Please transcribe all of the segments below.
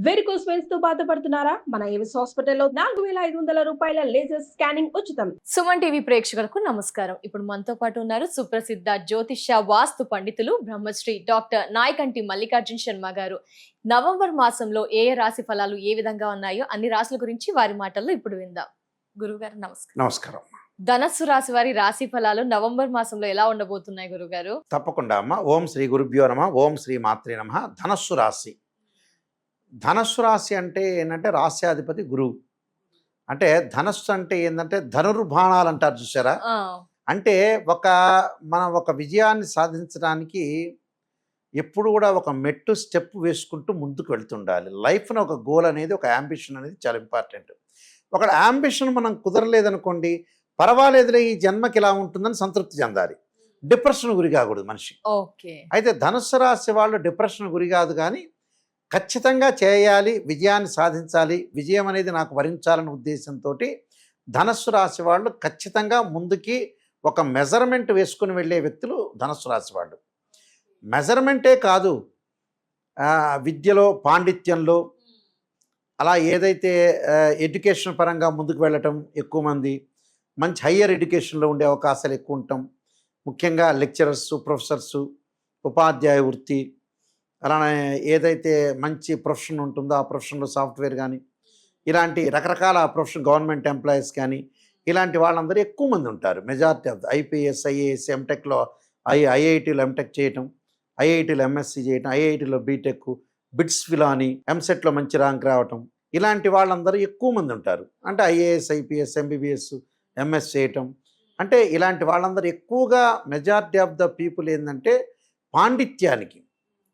Varicose వెన్స్తో బాధపడుతున్నారా? మన Avis హాస్పిటల్లో నాలుగు వేల ఐదు వందల రూపాయల లేజర్ స్కానింగ్ ఉచితం. సుమన్ టీవీ ప్రేక్షకులకు నమస్కారం. ఇప్పుడు మనతో పాటు ఉన్నారు సుప్రసిద్ధ జ్యోతిష వాస్తు పండితులు బ్రహ్మశ్రీ డాక్టర్ నాయకంటి మల్లికార్జున్ శర్మ గారు. నవంబర్ మాసంలో ఏ ఏ రాశి ఫలాలు ఏ విధంగా ఉన్నాయో అన్ని రాశుల గురించి వారి మాటల్లో ఇప్పుడు విందాం. గురుగారు నమస్కారం. నమస్కారం. ధనస్సు రాశి వారి రాశి ఫలాలు నవంబర్ మాసంలో ఎలా ఉండబోతున్నాయి గురుగారు? తప్పకుండా అమ్మ. ఓం శ్రీ గురుభ్యో నమ. ఓం శ్రీ మాత్రే నమ. ధనస్సు రాశి. ధనస్సు రాశి అంటే ఏంటంటే రాశ్యాధిపతి గురువు. అంటే ధనస్సు అంటే ఏంటంటే ధనుర్బాణాలు అంటారు చూసారా అంటే ఒక మనం ఒక విజయాన్ని సాధించడానికి ఎప్పుడు కూడా ఒక మెట్టు స్టెప్ వేసుకుంటూ ముందుకు వెళ్తుండాలి. లైఫ్ను ఒక గోల్ అనేది ఒక యాంబిషన్ అనేది చాలా ఇంపార్టెంట్. ఒక యాంబిషన్ మనం కుదరలేదనుకోండి పర్వాలేదులే ఈ జన్మకి ఇలా ఉంటుందని సంతృప్తి చెందాలి. డిప్రెషన్ గురి కాకూడదు మనిషి. ఓకే. అయితే ధనుస్సు రాశి వాళ్ళు డిప్రెషన్ గురి కాదు కానీ ఖచ్చితంగా చేయాలి విజయాన్ని సాధించాలి విజయం అనేది నాకు వరించాలనే ఉద్దేశంతో ధనస్సు రాశి వాళ్ళు ఖచ్చితంగా ముందుకి ఒక మెజర్మెంట్ వేసుకుని వెళ్ళే వ్యక్తులు ధనస్సు రాశి వాళ్ళు. మెజర్మెంటే కాదు విద్యలో పాండిత్యంలో అలా ఏదైతే ఎడ్యుకేషన్ పరంగా ముందుకు వెళ్ళటం ఎక్కువ మంది మంచి హయ్యర్ ఎడ్యుకేషన్లో ఉండే అవకాశాలు ఎక్కువ ఉంటాం ముఖ్యంగా లెక్చరర్స్ ప్రొఫెసర్సు ఉపాధ్యాయ వృత్తి అలానే ఏదైతే మంచి ప్రొఫెషన్ ఉంటుందో ఆ ప్రొఫెషన్లో సాఫ్ట్వేర్ కానీ ఇలాంటి రకరకాల ప్రొఫెషన్ గవర్నమెంట్ ఎంప్లాయీస్ కానీ ఇలాంటి వాళ్ళందరూ ఎక్కువ మంది ఉంటారు. మెజారిటీ ఆఫ్ ఐపీఎస్ ఐఏఎస్ ఎంటెక్లో ఐ ఐఐటీలో ఎంటెక్ చేయటం ఐఐటీలో ఎంఎస్సీ చేయటం ఐఐటీలో బీటెక్ బిట్స్ ఫిలాని ఎంసెట్లో మంచి ర్యాంక్ రావటం ఇలాంటి వాళ్ళందరూ ఎక్కువ మంది ఉంటారు. అంటే ఐఏఎస్ ఐపీఎస్ ఎంబీబీఎస్ ఎంఎస్ చేయటం. అంటే ఇలాంటి వాళ్ళందరూ ఎక్కువగా మెజారిటీ ఆఫ్ ద పీపుల్ ఏంటంటే పాండిత్యానికి.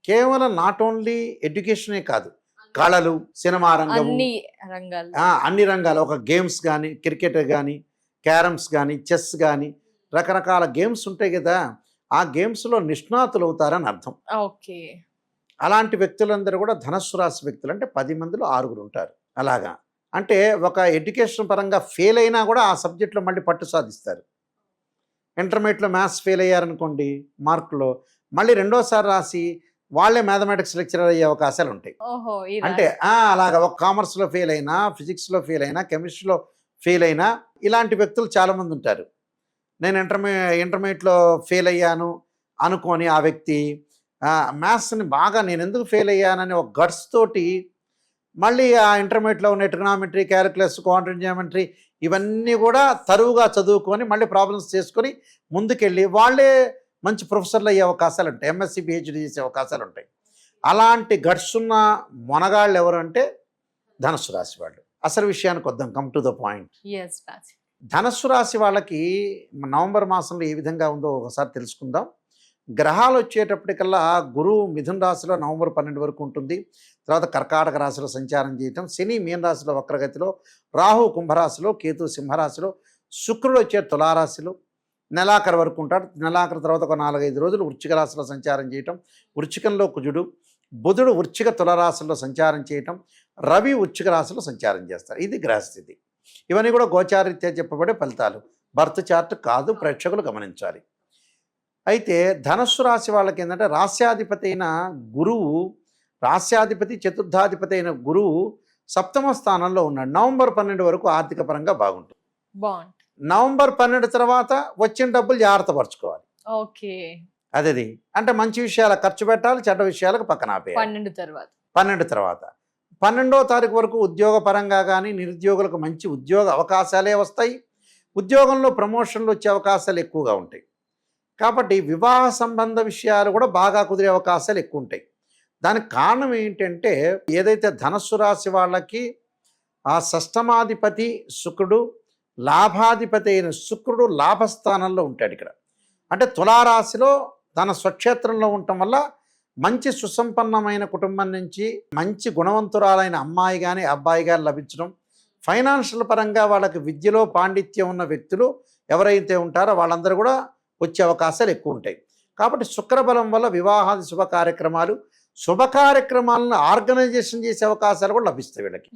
కేవలం నాట్ ఓన్లీ ఎడ్యుకేషనే కాదు కళలు సినిమా రంగము అన్ని రంగాలు. ఆ, అన్ని రంగాలు ఒక గేమ్స్ కానీ క్రికెట్ కానీ క్యారమ్స్ కానీ చెస్ కానీ రకరకాల గేమ్స్ ఉంటాయి కదా ఆ గేమ్స్లో నిష్ణాతులు అవుతారని అర్థం. ఓకే. అలాంటి వ్యక్తులందరూ కూడా ధనస్సు రాశి వ్యక్తులు అంటే పది మందిలో ఆరుగురు ఉంటారు. అలాగా. అంటే ఒక ఎడ్యుకేషన్ పరంగా ఫెయిల్ అయినా కూడా ఆ సబ్జెక్ట్లో మళ్ళీ పట్టు సాధిస్తారు. ఇంటర్మీడియట్లో మ్యాథ్స్ ఫెయిల్ అయ్యారనుకోండి మార్కులో మళ్ళీ రెండోసారి రాసి వాళ్ళే మ్యాథమెటిక్స్ లెక్చరర్ అయ్యే అవకాశాలు ఉంటాయి అంటే అలాగా ఒక కామర్స్లో ఫెయిల్ అయినా ఫిజిక్స్లో ఫెయిల్ అయినా కెమిస్ట్రీలో ఫెయిల్ అయినా ఇలాంటి వ్యక్తులు చాలామంది ఉంటారు నేను ఇంటర్మీ ఇంటర్మీడియట్లో ఫెయిల్ అయ్యాను అనుకొని ఆ వ్యక్తి మ్యాథ్స్ని బాగా నేను ఎందుకు ఫెయిల్ అయ్యానని ఒక గట్స్ తోటి మళ్ళీ ఆ ఇంటర్మీడియట్లో ఉన్న ట్రిగ్నామెట్రీ క్యాలిక్యులస్ క్వాంటమ్ జియోమెట్రీ ఇవన్నీ కూడా తరువుగా చదువుకొని మళ్ళీ ప్రాబ్లమ్స్ చేసుకొని ముందుకెళ్ళి వాళ్ళే మంచి ప్రొఫెసర్లు అయ్యే అవకాశాలు ఉంటాయి ఎంఎస్సి పిహెచ్డి చేసే అవకాశాలు ఉంటాయి అలాంటి గట్స్ ఉన్న మొనగాళ్ళు ఎవరు అంటే ధనస్సు రాశి వాళ్ళు. అసలు విషయానికి వద్దాం. కమ్ టు ద పాయింట్ ధనస్సు రాశి వాళ్ళకి నవంబర్ మాసంలో ఏ విధంగా ఉందో ఒకసారి తెలుసుకుందాం. గ్రహాలు వచ్చేటప్పటికల్లా గురువు మిథున రాశిలో నవంబర్ పన్నెండు వరకు ఉంటుంది. తర్వాత కర్కాటక రాశిలో సంచారం చేయటం. శని మీన రాశిలో వక్రగతిలో రాహు కుంభరాశిలో కేతు సింహరాశిలో శుక్రుడు వచ్చే తులారాశిలో నెలాఖరు వరకు ఉంటాడు. నెలాఖరు తర్వాత ఒక నాలుగైదు రోజులు వృచ్చిక రాశిలో సంచారం చేయటం వృచ్చికంలో కుజుడు బుధుడు వృచ్చిక తులరాశుల్లో సంచారం చేయటం రవి వృశ్చిక రాశిలో సంచారం చేస్తారు. ఇది గ్రహస్థితి. ఇవన్నీ కూడా గోచారీత్యా చెప్పబడే ఫలితాలు. బర్త్ చార్ట్ కాదు ప్రేక్షకులు గమనించాలి. అయితే ధనస్సు రాశి వాళ్ళకి ఏంటంటే రాస్యాధిపతి అయిన గురువు రాస్యాధిపతి చతుర్థాధిపతి అయిన గురువు సప్తమ స్థానంలో ఉన్నాడు. నవంబర్ పన్నెండు వరకు ఆర్థిక పరంగా బాగుంటుంది. బాగుంటుంది. నవంబర్ పన్నెండు తర్వాత వచ్చిన డబ్బులు జాగ్రత్త పరచుకోవాలి ఓకే. అదేది? అంటే మంచి విషయాలకు ఖర్చు పెట్టాలి చెడ్డ విషయాలకు పక్కన ఆపేయాలి. పన్నెండు తర్వాత. పన్నెండు తర్వాత. పన్నెండో తారీఖు వరకు ఉద్యోగ పరంగా కానీ నిరుద్యోగులకు మంచి ఉద్యోగ అవకాశాలే వస్తాయి. ఉద్యోగంలో ప్రమోషన్లు వచ్చే అవకాశాలు ఎక్కువగా ఉంటాయి. కాబట్టి వివాహ సంబంధ విషయాలు కూడా బాగా కుదిరే అవకాశాలు ఎక్కువ ఉంటాయి. దానికి కారణం ఏంటంటే ఏదైతే ధనస్సు రాశి వాళ్ళకి ఆ షష్టమాధిపతి శుక్రుడు లాభాధిపతి అయిన శుక్రుడు లాభస్థానంలో ఉంటాడు ఇక్కడ. అంటే తులారాశిలో తన స్వక్షేత్రంలో ఉండటం వల్ల మంచి సుసంపన్నమైన కుటుంబం నుంచి మంచి గుణవంతురాలైన అమ్మాయి కానీ అబ్బాయి కానీ లభించడం. ఫైనాన్షియల్ పరంగా వాళ్ళకి విద్యలో పాండిత్యం ఉన్న వ్యక్తులు ఎవరైతే ఉంటారో వాళ్ళందరూ కూడా వచ్చే అవకాశాలు ఎక్కువ ఉంటాయి. కాబట్టి శుక్రబలం వల్ల వివాహాది శుభ కార్యక్రమాలు శుభ కార్యక్రమాలను ఆర్గనైజేషన్ చేసే అవకాశాలు కూడా లభిస్తాయి వీళ్ళకి.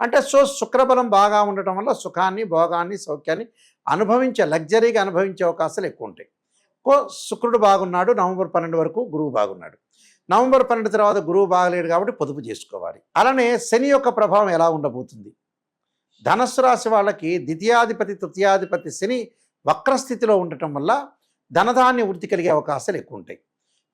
అంటే సో శుక్రబలం బాగా ఉండటం వల్ల సుఖాన్ని భోగాన్ని సౌఖ్యాన్ని అనుభవించే లగ్జరీగా అనుభవించే అవకాశాలు ఎక్కువ ఉంటాయి కో శుక్రుడు బాగున్నాడు నవంబర్ పన్నెండు వరకు గురువు బాగున్నాడు. నవంబర్ పన్నెండు తర్వాత గురువు బాగలేడు కాబట్టి పొదుపు చేసుకోవాలి. అలానే శని యొక్క ప్రభావం ఎలా ఉండబోతుంది? ధనస్సు రాశి వాళ్ళకి ద్వితీయాధిపతి తృతీయాధిపతి శని వక్రస్థితిలో ఉండటం వల్ల ధనధాన్య వృద్ధి కలిగే అవకాశాలు ఎక్కువ ఉంటాయి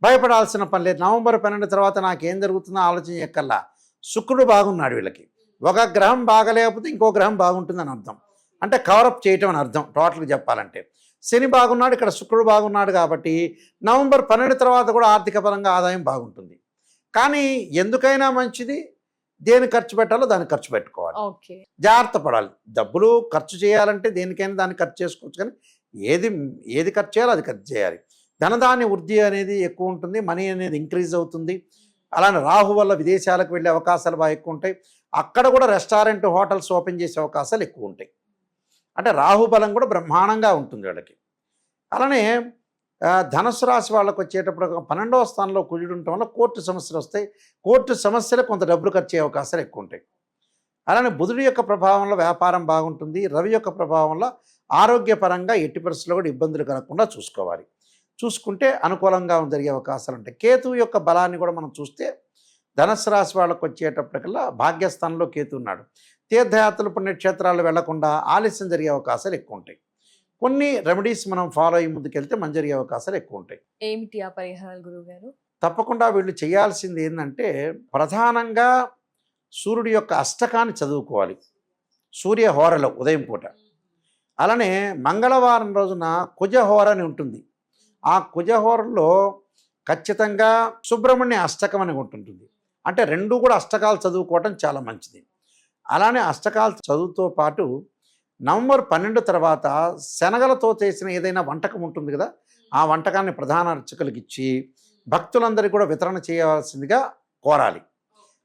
భయపడాల్సిన పని లేదు. నవంబర్ పన్నెండు తర్వాత నాకేం జరుగుతుందో ఆలోచన ఎక్కల్లా. శుక్రుడు బాగున్నాడు వీళ్ళకి. ఒక గ్రహం బాగలేకపోతే ఇంకో గ్రహం బాగుంటుందని అర్థం. అంటే కవరప్ చేయటం అని అర్థం టోటల్గా చెప్పాలంటే. శని బాగున్నాడు ఇక్కడ శుక్రుడు బాగున్నాడు కాబట్టి నవంబర్ పన్నెండు తర్వాత కూడా ఆర్థిక పరంగా ఆదాయం బాగుంటుంది. కానీ ఎందుకైనా మంచిది దేని ఖర్చు పెట్టాలో దాన్ని ఖర్చు పెట్టుకోవాలి. ఓకే. జాగ్రత్త పడాలి. డబ్బులు ఖర్చు చేయాలంటే దేనికైనా దాన్ని ఖర్చు చేసుకోవచ్చు కానీ ఏది ఏది ఖర్చు చేయాలో అది ఖర్చు చేయాలి. ధనధాన్య వృద్ధి అనేది ఎక్కువ ఉంటుంది మనీ అనేది ఇంక్రీజ్ అవుతుంది. అలానే రాహు వల్ల విదేశాలకు వెళ్ళే అవకాశాలు బాగా ఎక్కువ ఉంటాయి. అక్కడ కూడా రెస్టారెంట్ హోటల్స్ ఓపెన్ చేసే అవకాశాలు ఎక్కువ ఉంటాయి. అంటే రాహుబలం కూడా బ్రహ్మాండంగా ఉంటుంది వీళ్ళకి. అలానే ధనుసు రాశి వాళ్ళకు వచ్చేటప్పుడు పన్నెండవ స్థానంలో కుజుడు ఉండటం వల్ల కోర్టు సమస్యలు వస్తాయి. కోర్టు సమస్యలు కొంత డబ్బులు ఖర్చు అయ్యే అవకాశాలు ఎక్కువ ఉంటాయి. అలానే బుధుడి యొక్క ప్రభావంలో వ్యాపారం బాగుంటుంది. రవి యొక్క ప్రభావంలో ఆరోగ్యపరంగా ఎట్టి పరిస్థితుల్లో కూడా ఇబ్బందులు కలగకుండా చూసుకోవాలి. చూసుకుంటే అనుకూలంగా జరిగే అవకాశాలు ఉంటాయి. కేతువు యొక్క బలాన్ని కూడా మనం చూస్తే ధనస్సు రాశి వాళ్ళకు వచ్చేటప్పటికల్లా భాగ్యస్థానంలో కేతు ఉన్నాడు. తీర్థయాత్రలు పుణ్యక్షేత్రాలు వెళ్ళకుండా ఆలస్యం జరిగే అవకాశాలు ఎక్కువ ఉంటాయి. కొన్ని రెమెడీస్ మనం ఫాలో అయ్యి ముందుకెళ్తే మంచి జరిగే అవకాశాలు ఎక్కువ ఉంటాయి. ఏమిటి ఆ పరిహారాలు గురువు గారు తప్పకుండా వీళ్ళు చేయాల్సింది ఏంటంటే ప్రధానంగా సూర్యుడి యొక్క అష్టకాన్ని చదువుకోవాలి. సూర్య హోరలో ఉదయం పూట. అలానే మంగళవారం రోజున కుజహోర అని ఉంటుంది. ఆ కుజహోరలో ఖచ్చితంగా సుబ్రహ్మణ్య అష్టకం అని ఉంటుంటుంది అంటే రెండు కూడా అష్టకాలు చదువుకోవటం చాలా మంచిది. అలానే అష్టకాలు చదువుతో పాటు నవంబర్ పన్నెండు తర్వాత శనగలతో చేసిన ఏదైనా వంటకం ఉంటుంది కదా ఆ వంటకాన్ని ప్రధాన అర్చకులకు ఇచ్చి భక్తులందరికీ కూడా వితరణ చేయవలసిందిగా కోరాలి.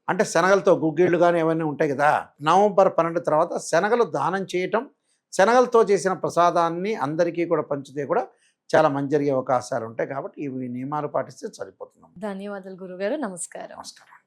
అంటే శనగలతో గుగ్గిళ్ళు కానీ ఏమైనా ఉంటాయి కదా నవంబర్ పన్నెండు తర్వాత శనగలు దానం చేయటం శనగలతో చేసిన ప్రసాదాన్ని అందరికీ కూడా పంచితే కూడా చాలా మంచి జరిగే అవకాశాలు ఉంటాయి కాబట్టి ఇవి నియమాలు పాటిస్తే సరిపోతున్నాం ధన్యవాదాలు గురువు గారు నమస్కారం. నమస్కారం.